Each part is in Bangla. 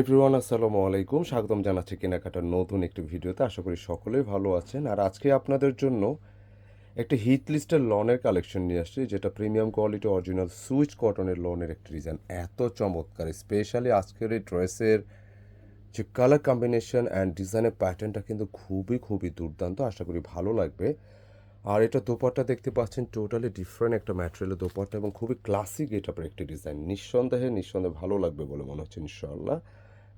এভরিওয়ান আসসালামু আলাইকুম। স্বাগতম জানাচ্ছি কেনাকাটার নতুন একটি ভিডিওতে। আশা করি সকলেই ভালো আছেন। আর আজকে আপনাদের জন্য একটা হিট লিস্টের লনের কালেকশন নিয়ে আসছি, যেটা প্রিমিয়াম কোয়ালিটি অরিজিনাল সুইচ কটনের লনের একটি ডিজাইন এত চমৎকার স্পেশালি আজকের এই ড্রেসের যে কালার কম্বিনেশন অ্যান্ড ডিজাইনের প্যাটার্নটা কিন্তু খুবই খুবই দুর্দান্ত। আশা করি ভালো লাগবে। আর এটা দোপাট্টা দেখতে পাচ্ছেন টোটালি ডিফারেন্ট একটা ম্যাটেরিয়ালের দোপাট্টা এবং খুবই ক্লাসিক এটার একটি ডিজাইন নিঃসন্দেহে নিঃসন্দেহে ভালো লাগবে বলে মনে হচ্ছে, ইনশাআল্লাহ।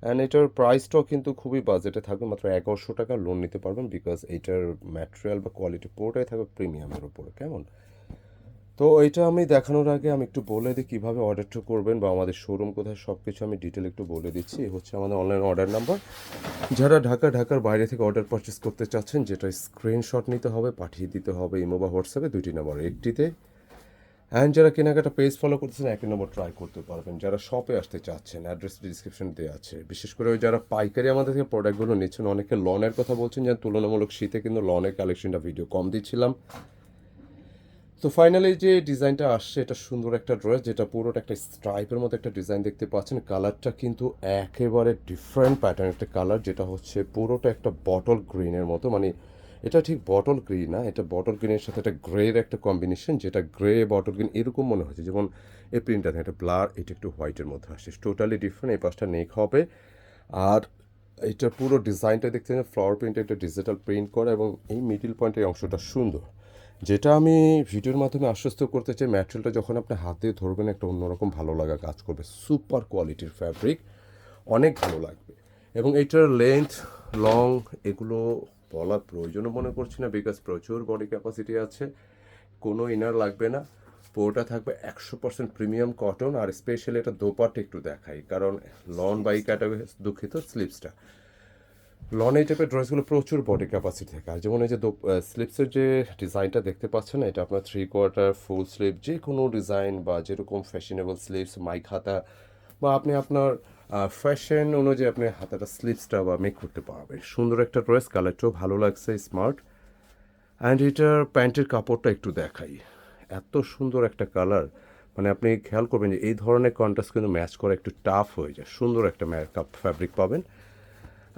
অ্যান্ড এটার প্রাইসটাও কিন্তু খুবই বাজেটে থাকবে। মাত্র এগারোশো টাকা লোন নিতে পারবেন বিকজ এইটার ম্যাটেরিয়াল বা কোয়ালিটি পুরোটাই থাকবে প্রিমিয়ামের উপরে, কেমন? তো এটা আমি দেখানোর আগে আমি একটু বলে দিই কীভাবে অর্ডারটা করবেন বা আমাদের শোরুম কোথায় সব কিছু আমি ডিটেল একটু বলে দিচ্ছি। হচ্ছে আমাদের অনলাইন অর্ডার নাম্বার যারা ঢাকা, ঢাকার বাইরে থেকে অর্ডার পারচেস করতে চাচ্ছেন, যেটা স্ক্রিনশট নিতে হবে, পাঠিয়ে দিতে হবে ইমো বা হোয়াটসঅ্যাপে, দুইটি নম্বর একটিতে অ্যান্ড যারা কেনাকাটা পেজ ফলো করতেছেন একই নম্বর ট্রাই করতে পারবেন। যারা শপে আসতে চাচ্ছেন অ্যাড্রেস ডিসক্রিপশন দেওয়া আছে। বিশেষ করে ওই যারা পাইকারি আমাদের থেকে প্রোডাক্টগুলো নিচ্ছেন, অনেকে লনের কথা বলছেন যে তুলনামূলক শীতে কিন্তু লনের কালেকশনটা ভিডিও কম দিচ্ছিলাম। তো ফাইনালি যে ডিজাইনটা আসছে, এটা সুন্দর একটা ড্রেস যেটা পুরোটা একটা স্ট্রাইপের মতো একটা ডিজাইন দেখতে পাচ্ছেন। কালারটা কিন্তু একেবারে ডিফারেন্ট প্যাটার্ন একটা কালার যেটা হচ্ছে পুরোটা একটা বটল গ্রিনের মতো। মানে এটা ঠিক বটল গ্রিন না, এটা বটল গ্রিনের সাথে একটা গ্রের একটা কম্বিনেশন যেটা গ্রে বটল গ্রিন এরকম মনে হচ্ছে, যেমন এই প্রিন্টটা একটা ব্লার এটা একটু হোয়াইটের মধ্যে আসছে টোটালি ডিফারেন্ট এই পাশটা নেক হবে, আর এটা পুরো ডিজাইনটা দেখতে ফ্লাওয়ার প্রিন্টে একটা ডিজিটাল প্রিন্ট করা এবং এই মিডিল পয়েন্টের অংশটা সুন্দর। যেটা আমি ভিডিওর মাধ্যমে আশ্বস্ত করতে চাই ম্যাটেরিয়ালটা যখন আপনি হাতে ধরবেন, একটা অন্যরকম ভালো লাগা কাজ করবে সুপার কোয়ালিটির ফ্যাব্রিক অনেক ভালো লাগবে। এবং এটার লেন্থ লং এগুলো বলার প্রয়োজনও মনে করছি না বিকজ প্রচুর বডি ক্যাপাসিটি আছে। কোনো ইনার লাগবে না। পুরোটা থাকবে একশো পার্সেন্ট প্রিমিয়াম কটন আর স্পেশালি এটা দোপাট্টা একটু দেখাই কারণ লন বাইক ক্যাটাগরি দুঃখিত স্লিপসটা লন এই টাইপের ড্রেসগুলো প্রচুর বডি ক্যাপাসিটি থাকে আর যেমন এই যে স্লিপসের যে ডিজাইনটা দেখতে পাচ্ছেন এটা আপনার থ্রি কোয়ার্টার ফুল স্লিপ যে কোনো ডিজাইন বা যেরকম ফ্যাশনেবল স্লিপস মাইক হাতা বা আপনি আপনার ফ্যাশন অনুযায়ী আপনি হাতাটা স্লিপসটা বা মেক করতে পারবেন। সুন্দর একটা ড্রেস কালারটাও ভালো লাগছে স্মার্ট অ্যান্ড এটার প্যান্টের কাপড়টা একটু দেখাই। এত সুন্দর একটা কালার মানে আপনি খেয়াল করবেন যে এই ধরনের কন্ট্রাস্ট কিন্তু ম্যাচ করা একটু টাফ হয়ে যায়। সুন্দর একটা ম্যাকআপ ফ্যাব্রিক পাবেন।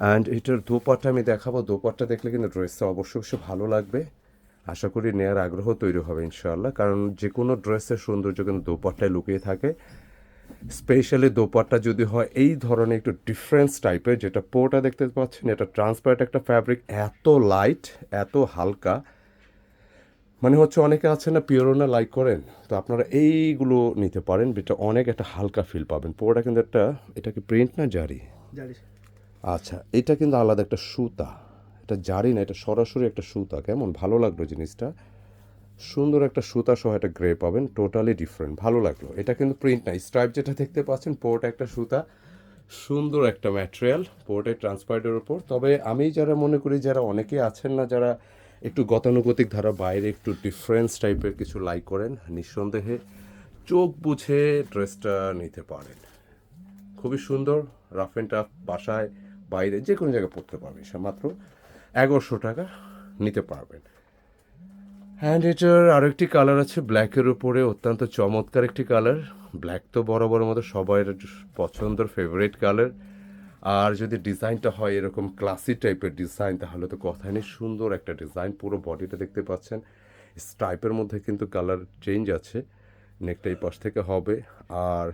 অ্যান্ড এটার দোপাট্টা আমি দেখাবো। দোপাট্টা দেখলে কিন্তু ড্রেসটা অবশ্যই অবশ্যই ভালো লাগবে। আশা করি নেয়ার আগ্রহ তৈরি হবে ইনশাআল্লাহ। কারণ যে কোনো ড্রেসের সৌন্দর্য কিন্তু দোপাট্টায় লুকিয়ে থাকে। স্পেশালি দোপাট্টা যদি হয় এই ধরনের একটু ডিফারেন্স টাইপের যেটা পোটা দেখতে পাচ্ছেন এটা ট্রান্সপারেন্ট একটা ফ্যাব্রিক এত লাইট এত হালকা। মানে হচ্ছে অনেকে আছে না পিওরোনা লাইক করেন তো আপনারা এইগুলো নিতে পারেন যেটা অনেক একটা হালকা ফিল পাবেন। পোটা কিন্তু একটা এটা কি প্রিন্ট না জারি? আচ্ছা এটা কিন্তু আলাদা একটা সুতা। এটা জারি না এটা সরাসরি একটা সুতা কেমন? ভালো লাগল জিনিসটা। সুন্দর একটা সুতা সহ একটা গ্রে পাবেন টোটালি ডিফারেন্ট ভালো লাগল। এটা কিন্তু প্রিন্ট না স্ট্রাইপ যেটা দেখতে পাচ্ছেন পোর্ট একটা সুতা, সুন্দর একটা ম্যাটেরিয়াল পোর্টের ট্রান্সপারেন্টের ওপর তবে আমি যারা মনে করি, যারা অনেকে আছেন না, যারা একটু গতানুগতিক ধারা, বাইরে একটু ডিফারেন্স টাইপের কিছু লাইক করেন, নিঃসন্দেহে চোখ বুঝে ড্রেসটা নিতে পারেন। খুবই সুন্দর রাফ অ্যান্ড টাফ বাসায়, বাইরে যে কোনো জায়গায় পড়তে পারবেন। সে মাত্র এগারোশো টাকা নিতে পারবেন। হ্যান্ড এটার আরেকটি কালার আছে ব্ল্যাকের উপরে অত্যন্ত চমৎকার একটি কালার ব্ল্যাক তো বরাবর মতো সবাই পছন্দের ফেভারিট কালার আর যদি ডিজাইনটা হয় এরকম ক্লাসি টাইপের ডিজাইন তাহলে তো কথাই নেই, সুন্দর একটা ডিজাইন পুরো বডিটা দেখতে পাচ্ছেন। স্ট্রাইপের মধ্যে কিন্তু কালার চেঞ্জ আছে নেকটা এই পাশ থেকে হবে। আর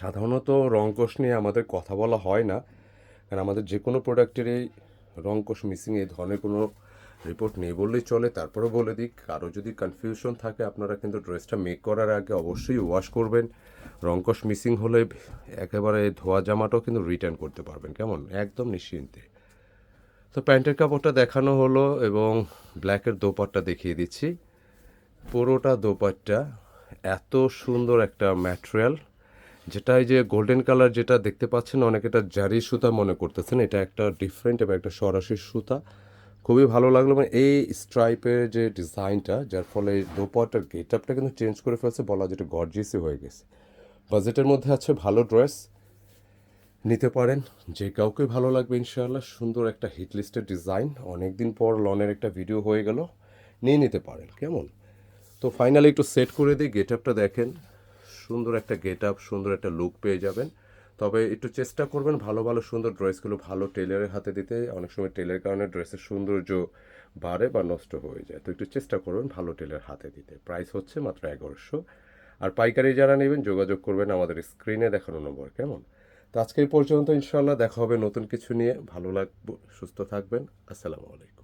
সাধারণত রঙ্কশ নিয়ে আমাদের কথা বলা হয় না, কারণ আমাদের যে কোনো প্রোডাক্টেরই রঙ্কশ মিসিং এই ধরনের কোনো রিপোর্ট নেই বললেই চলে তারপরে বলে দিক। কারও যদি কনফিউশন থাকে, আপনারা কিন্তু ড্রেসটা মেক করার আগে অবশ্যই ওয়াশ করবেন। রঙ্কশ মিসিং হলে একেবারে ধোয়া জামাটাও কিন্তু রিটার্ন করতে পারবেন, কেমন? একদম নিশ্চিন্তে। তো প্যান্টের কাপড়টা দেখানো হলো এবং ব্ল্যাকের দোপাট্টা দেখিয়ে দিচ্ছি। পুরোটা দোপাট্টা, এত সুন্দর একটা ম্যাটেরিয়াল যেটা এই যে গোল্ডেন কালার যেটা দেখতে পাচ্ছেন, অনেকে এটা জারি সুতা মনে করতেছেন। এটা একটা ডিফারেন্ট এবং একটা সরাসরি সুতা। খুবই ভালো লাগল মানে এই স্ট্রাইপের যে ডিজাইনটা যার ফলে দোপাটার গেট আপটা কিন্তু চেঞ্জ করে ফেলছে, বলা যেটা গর্জিয়াসই হয়ে গেছে। বাজেটের মধ্যে আছে ভালো ড্রেস নিতে পারেন, যে কাউকে ভালো লাগবে ইনশাআল্লাহ, সুন্দর একটা হিট লিস্টের ডিজাইন অনেক দিন পর লনের একটা ভিডিও হয়ে গেল, নিয়ে নিতে পারেন, কেমন? তো ফাইনালি একটু সেট করে দিই গেট আপটা দেখেন, সুন্দর একটা গেট আপ সুন্দর একটা লুক পেয়ে যাবেন। তবে একটু চেষ্টা করবেন ভালো ভালো, সুন্দর ড্রেসগুলো ভালো টেলারের হাতে দিতে। অনেক সময় টেলারের কারণে ড্রেসের সৌন্দর্য বাড়ে বা নষ্ট হয়ে যায়। তো একটু চেষ্টা করবেন ভালো টেলার হাতে দিতে। প্রাইস হচ্ছে মাত্র এগারোশো। আর পাইকারি যারা নেবেন, যোগাযোগ করবেন আমাদের স্ক্রিনে দেখানো নম্বর কেমন? তো আজকে পর্যন্ত ইনশাল্লাহ দেখা হবে নতুন কিছু নিয়ে। ভালো লাগবে, সুস্থ থাকবেন। আসসালামু আলাইকুম।